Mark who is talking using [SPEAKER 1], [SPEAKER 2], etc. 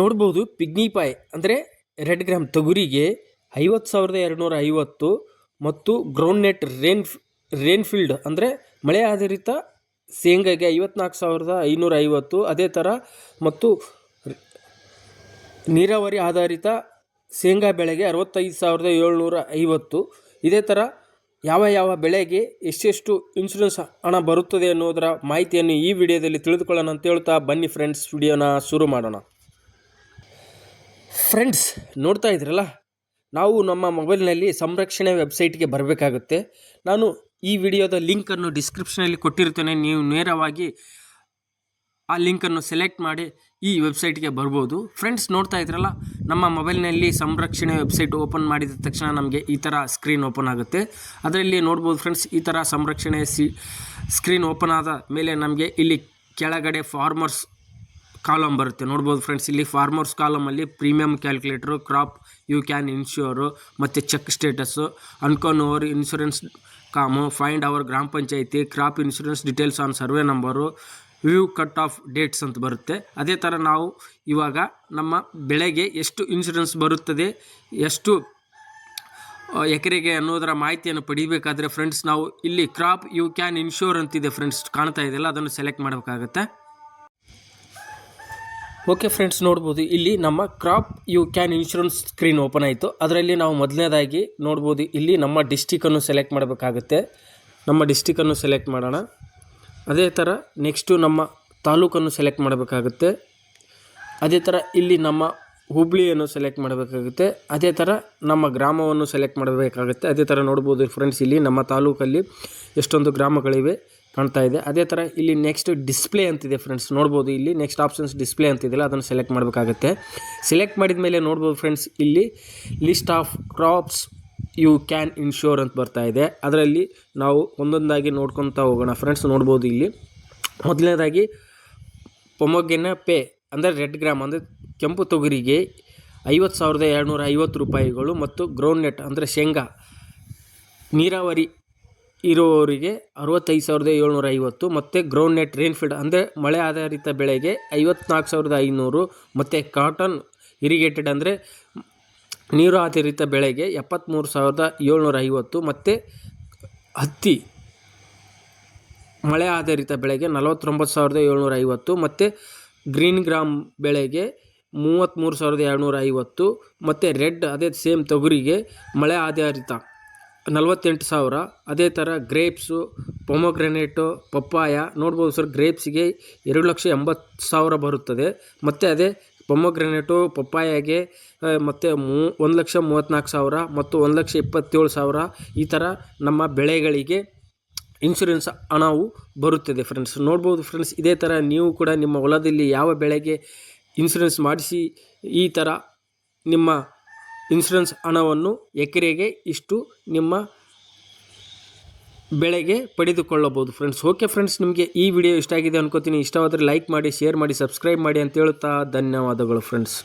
[SPEAKER 1] ನೋಡ್ಬೋದು, ಪಿಗ್ನಿ ಪಾಯ್ ಅಂದರೆ red gram ತೊಗರಿಗೆ ಐವತ್ತು ಸಾವಿರದ ಎರಡುನೂರ ಐವತ್ತು ಮತ್ತು ಗ್ರೌಂಡ್ನೆಟ್ ರೇನ್, ರೇನ್ಫೀಲ್ಡ್ ಅಂದರೆ ಮಳೆ ಆಧಾರಿತ ಶೇಂಗಾಗೆ ಐವತ್ನಾಲ್ಕು ಸಾವಿರದ ಐನೂರ ಐವತ್ತು ಅದೇ ಥರ ಮತ್ತು ನೀರಾವರಿ ಆಧಾರಿತ ಶೇಂಗಾ ಬೆಳೆಗೆ ಅರವತ್ತೈದು ಸಾವಿರದ ಏಳ್ನೂರ ಐವತ್ತು. ಇದೇ ಥರ ಯಾವ ಯಾವ ಬೆಳೆಗೆ ಎಷ್ಟೆಷ್ಟು ಇನ್ಶೂರೆನ್ಸ್ ಹಣ ಬರುತ್ತದೆ ಅನ್ನೋದರ ಮಾಹಿತಿಯನ್ನು ಈ ವಿಡಿಯೋದಲ್ಲಿ ತಿಳಿದುಕೊಳ್ಳೋಣ ಅಂತ ಹೇಳ್ತಾ ಬನ್ನಿ ಫ್ರೆಂಡ್ಸ್ ವಿಡಿಯೋನ ಶುರು ಮಾಡೋಣ. ಫ್ರೆಂಡ್ಸ್ ನೋಡ್ತಾ ಇದ್ರಲ್ಲ ನಾವು ನಮ್ಮ ಮೊಬೈಲ್ನಲ್ಲಿ ಸಂರಕ್ಷಣೆ ವೆಬ್ಸೈಟ್ಗೆ ಬರಬೇಕಾಗುತ್ತೆ. ನಾನು ಈ ವಿಡಿಯೋದ ಲಿಂಕನ್ನು ಡಿಸ್ಕ್ರಿಪ್ಷನಲ್ಲಿ ಕೊಟ್ಟಿರ್ತೇನೆ ನೀವು ನೇರವಾಗಿ ಆ ಲಿಂಕನ್ನು ಸೆಲೆಕ್ಟ್ ಮಾಡಿ ಈ ವೆಬ್ಸೈಟ್ಗೆ ಬರ್ಬೋದು. ಫ್ರೆಂಡ್ಸ್ ನೋಡ್ತಾ ಇದ್ರಲ್ಲ ನಮ್ಮ ಮೊಬೈಲ್ನಲ್ಲಿ ಸಂರಕ್ಷಣೆ ವೆಬ್ಸೈಟ್ ಓಪನ್ ಮಾಡಿದ ತಕ್ಷಣ ನಮಗೆ ಈ ಥರ ಸ್ಕ್ರೀನ್ ಓಪನ್ ಆಗುತ್ತೆ. ಅದರಲ್ಲಿ ನೋಡ್ಬೋದು ಫ್ರೆಂಡ್ಸ್ ಈ ಥರ ಸಂರಕ್ಷಣೆ ಸ್ಕ್ರೀನ್ ಓಪನ್ ಆದ ಮೇಲೆ ನಮಗೆ ಇಲ್ಲಿ ಕೆಳಗಡೆ ಫಾರ್ಮರ್ಸ್ ಕಾಲಮ್ ಬರುತ್ತೆ. ನೋಡ್ಬೋದು ಫ್ರೆಂಡ್ಸ್, ಇಲ್ಲಿ farmers ಕಾಲಮಲ್ಲಿ premium calculator crop you can insure ಮತ್ತು ಚೆಕ್ ಸ್ಟೇಟಸ್ಸು ಅನ್ಕೋನ್ over insurance com find our Gram Panchayat crop insurance details on survey number view cut off dates ಅಂತ ಬರುತ್ತೆ. ಅದೇ ಥರ ನಾವು ಇವಾಗ ನಮ್ಮ ಬೆಳೆಗೆ ಎಷ್ಟು ಇನ್ಶೂರೆನ್ಸ್ ಬರುತ್ತದೆ, ಎಷ್ಟು ಎಕರೆಗೆ ಅನ್ನೋದರ ಮಾಹಿತಿಯನ್ನು ಪಡಿಬೇಕಾದ್ರೆ ಫ್ರೆಂಡ್ಸ್, ನಾವು ಇಲ್ಲಿ ಕ್ರಾಪ್ ಯು ಕ್ಯಾನ್ ಇನ್ಶೂರ್ ಅಂತಿದೆ ಫ್ರೆಂಡ್ಸ್, ಕಾಣ್ತಾ ಇದೆಯಲ್ಲ, ಅದನ್ನು ಸೆಲೆಕ್ಟ್ ಮಾಡಬೇಕಾಗತ್ತೆ. ಓಕೆ ಫ್ರೆಂಡ್ಸ್ ನೋಡ್ಬೋದು. ಇಲ್ಲಿ ನಮ್ಮ crop you can insurance screen open ಆಯಿತು. ಅದರಲ್ಲಿ ನಾವು ಮೊದಲನೇದಾಗಿ ನೋಡ್ಬೋದು, ಇಲ್ಲಿ ನಮ್ಮ ಡಿಸ್ಟಿಕನ್ನು ಸೆಲೆಕ್ಟ್ ಮಾಡಬೇಕಾಗುತ್ತೆ. ನಮ್ಮ ಡಿಸ್ಟಿಕನ್ನು ಸೆಲೆಕ್ಟ್ ಮಾಡೋಣ. ಅದೇ ಥರ ನೆಕ್ಸ್ಟು ನಮ್ಮ ತಾಲೂಕನ್ನು ಸೆಲೆಕ್ಟ್ ಮಾಡಬೇಕಾಗುತ್ತೆ. ಅದೇ ಥರ ಇಲ್ಲಿ ನಮ್ಮ ಹುಬ್ಳಿಯನ್ನು ಸೆಲೆಕ್ಟ್ ಮಾಡಬೇಕಾಗುತ್ತೆ. ಅದೇ ಥರ ನಮ್ಮ ಗ್ರಾಮವನ್ನು ಸೆಲೆಕ್ಟ್ ಮಾಡಬೇಕಾಗುತ್ತೆ. ಅದೇ ಥರ ನೋಡ್ಬೋದು ಫ್ರೆಂಡ್ಸ್ ಇಲ್ಲಿ ನಮ್ಮ ತಾಲೂಕಲ್ಲಿ ಎಷ್ಟೊಂದು ಗ್ರಾಮಗಳಿವೆ. ಕಾಣ್ತಾ ಇದೆ. ಅದೇ ಥರ ಇಲ್ಲಿ ನೆಕ್ಸ್ಟ್ ಡಿಸ್ಪ್ಲೇ ಅಂತಿದೆ ಫ್ರೆಂಡ್ಸ್ ನೋಡ್ಬೋದು ಇಲ್ಲಿ ನೆಕ್ಸ್ಟ್ ಆಪ್ಷನ್ಸ್ ಡಿಸ್ಪ್ಲೇ ಅಂತಿದೆಯಲ್ಲ, ಅದನ್ನು ಸೆಲೆಕ್ಟ್ ಮಾಡಬೇಕಾಗುತ್ತೆ. ಸೆಲೆಕ್ಟ್ ಮಾಡಿದ ಮೇಲೆ ನೋಡ್ಬೋದು ಫ್ರೆಂಡ್ಸ್ ಇಲ್ಲಿ list of crops you can insure ಅಂತ ಬರ್ತಾ ಇದೆ. ಅದರಲ್ಲಿ ನಾವು ಒಂದೊಂದಾಗಿ ನೋಡ್ಕೊತಾ ಹೋಗೋಣ ಫ್ರೆಂಡ್ಸ್ ನೋಡ್ಬೋದು ಇಲ್ಲಿ. ಮೊದಲನೇದಾಗಿ ಪೊಮೊಗೆನ ಪೇ ಅಂದರೆ ರೆಡ್ ಗ್ರಾಮ್ ಅಂದರೆ ಕೆಂಪು ತೊಗರಿಗೆ ಐವತ್ತು ಸಾವಿರದ ಎರಡುನೂರ ಐವತ್ತು ರೂಪಾಯಿಗಳು ಮತ್ತು ಗ್ರೌಂಡ್ನೆಟ್ ಅಂದರೆ ಶೇಂಗಾ, ನೀರಾವರಿ ಇರುವವರಿಗೆ ಅರವತ್ತೈದು ಸಾವಿರದ ಏಳ್ನೂರ ಐವತ್ತು ಮತ್ತು ಗ್ರೌಂಡ್ ನೆಟ್ ರೇನ್ಫೀಲ್ಡ್ ಅಂದರೆ ಮಳೆ ಆಧಾರಿತ ಬೆಳೆಗೆ ಐವತ್ನಾಲ್ಕು ಸಾವಿರದ ಐನೂರು ಮತ್ತು ಕಾಟನ್ ಇರಿಗೇಟೆಡ್ ಅಂದರೆ ನೀರು ಆಧಾರಿತ ಬೆಳೆಗೆ ಎಪ್ಪತ್ತ್ಮೂರು ಸಾವಿರದ ಏಳ್ನೂರ ಐವತ್ತು ಮತ್ತು ಹತ್ತಿ ಮಳೆ ಆಧಾರಿತ ಬೆಳೆಗೆ ನಲವತ್ತೊಂಬತ್ತು ಸಾವಿರದ ಏಳ್ನೂರ ಐವತ್ತು ಮತ್ತು ಗ್ರೀನ್ ಗ್ರಾಮ್ ಬೆಳೆಗೆ ಮೂವತ್ತ್ಮೂರು ಸಾವಿರದ ಎರಡುನೂರ ಐವತ್ತು ಮತ್ತು ರೆಡ್ ಅದೇ ಸೇಮ್ ತೊಗರಿಗೆ ಮಳೆ ಆಧಾರಿತ. ನಲವತ್ತೆಂಟು ಸಾವಿರ. ಅದೇ ಥರ ಗ್ರೇಪ್ಸು, ಪೊಮೊಗ್ರೆನೇಟು, ಪಪ್ಪಾಯ, ನೋಡ್ಬೋದು ಸರ್, ಗ್ರೇಪ್ಸಿಗೆ ಎರಡು ಲಕ್ಷ ಎಂಬತ್ತು ಸಾವಿರ ಬರುತ್ತದೆ. ಮತ್ತು ಅದೇ ಪೊಮೊಗ್ರೆನೇಟು, ಪಪ್ಪಾಯಗೆ ಮತ್ತು ಮೂ, ಒಂದು ಲಕ್ಷ ಮೂವತ್ತ್ನಾಲ್ಕು ಸಾವಿರ ಮತ್ತು ಒಂದು ಲಕ್ಷ ಇಪ್ಪತ್ತೇಳು ಸಾವಿರ ಈ ಥರ ನಮ್ಮ ಬೆಳೆಗಳಿಗೆ ಇನ್ಶೂರೆನ್ಸ್ ಹಣವು ಬರುತ್ತದೆ ಫ್ರೆಂಡ್ಸ್. ನೋಡ್ಬೋದು ಫ್ರೆಂಡ್ಸ್, ಇದೇ ಥರ ನೀವು ಕೂಡ ನಿಮ್ಮ ಹೊಲದಲ್ಲಿ ಯಾವ ಬೆಳೆಗೆ ಇನ್ಶೂರೆನ್ಸ್ ಮಾಡಿಸಿ ಈ ಥರ ನಿಮ್ಮ ಇನ್ಶೂರೆನ್ಸ್ ಹಣವನ್ನು ಎಕರೆಗೆ ಇಷ್ಟು ನಿಮ್ಮ ಬೆಳೆಗೆ ಪಡೆದುಕೊಳ್ಳಬಹುದು. ಫ್ರೆಂಡ್ಸ್ ಓಕೆ ಫ್ರೆಂಡ್ಸ್ ನಿಮಗೆ ಈ ವಿಡಿಯೋ ಇಷ್ಟ ಆಗಿದೆ ಅನ್ಕೋತೀನಿ. ಇಷ್ಟವಾದರೆ ಲೈಕ್ ಮಾಡಿ ಶೇರ್ ಮಾಡಿ ಸಬ್ಸ್ಕ್ರೈಬ್ ಮಾಡಿ ಅಂತ ಹೇಳುತ್ತಾ ಧನ್ಯವಾದಗಳು ಫ್ರೆಂಡ್ಸ್